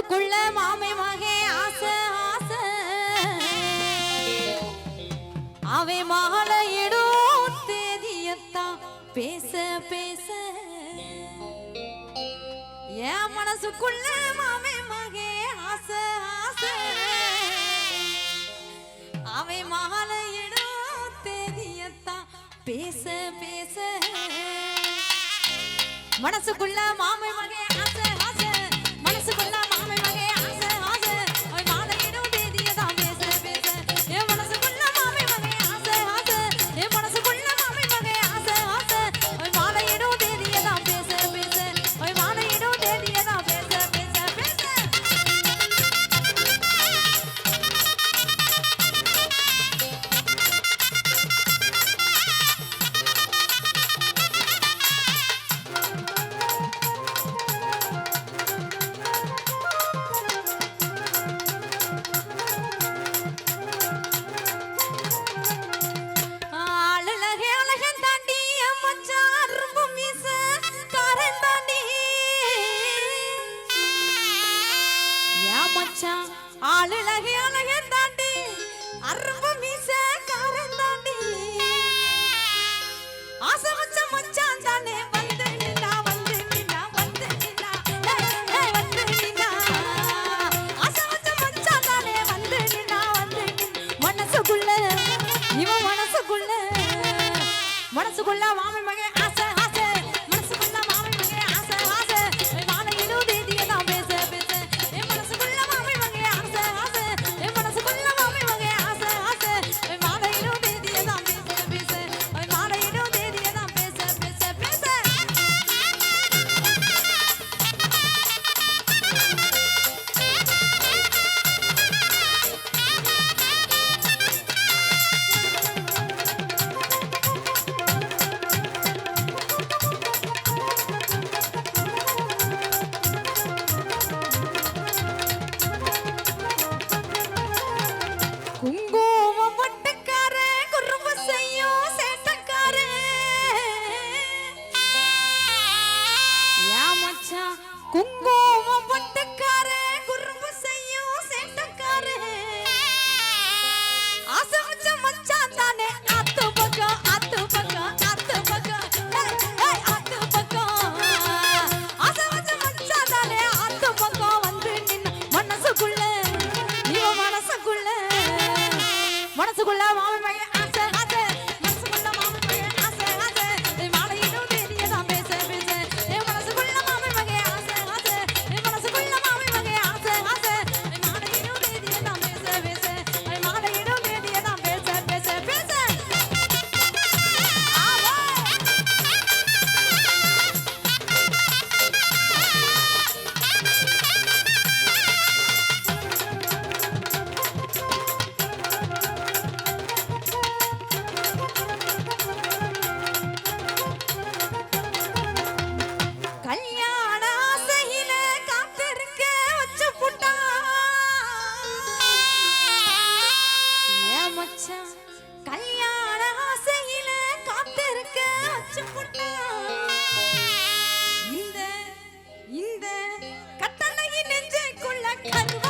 மனசுக்குள்ள மாமை மகே ஆசை ஆசை. அவை மகளிடும் தேதியத்தான் பேச பேச. என் மனசுக்குள்ள மாமே மகே ஆசை ஆசை. அவை மகளிடும் தேதியத்தான் பேச பேச. மனசுக்குள்ள மாமை மகே ஆசை ஆசை. மனசுக்குள்ள மச்சான் ஆள் அழகே அழகே தாண்டி அரும்ப மீச காரன் தாண்டி. ஆசை வச்ச மச்சான் தானே வந்து நின்னா வந்து நின்னா வந்து நின்னா வந்து நின்னா ஆசை வச்ச மச்சான் தானே வந்து நின்னா மனசுக்குள்ள இவன் மனசுக்குள்ள குங்குமம் பட்டுக்காரே குறும்பு செய்யும் சேட்டக்காரே ஏமாச்சா குங்குமம் மனசுக்குள்ள 看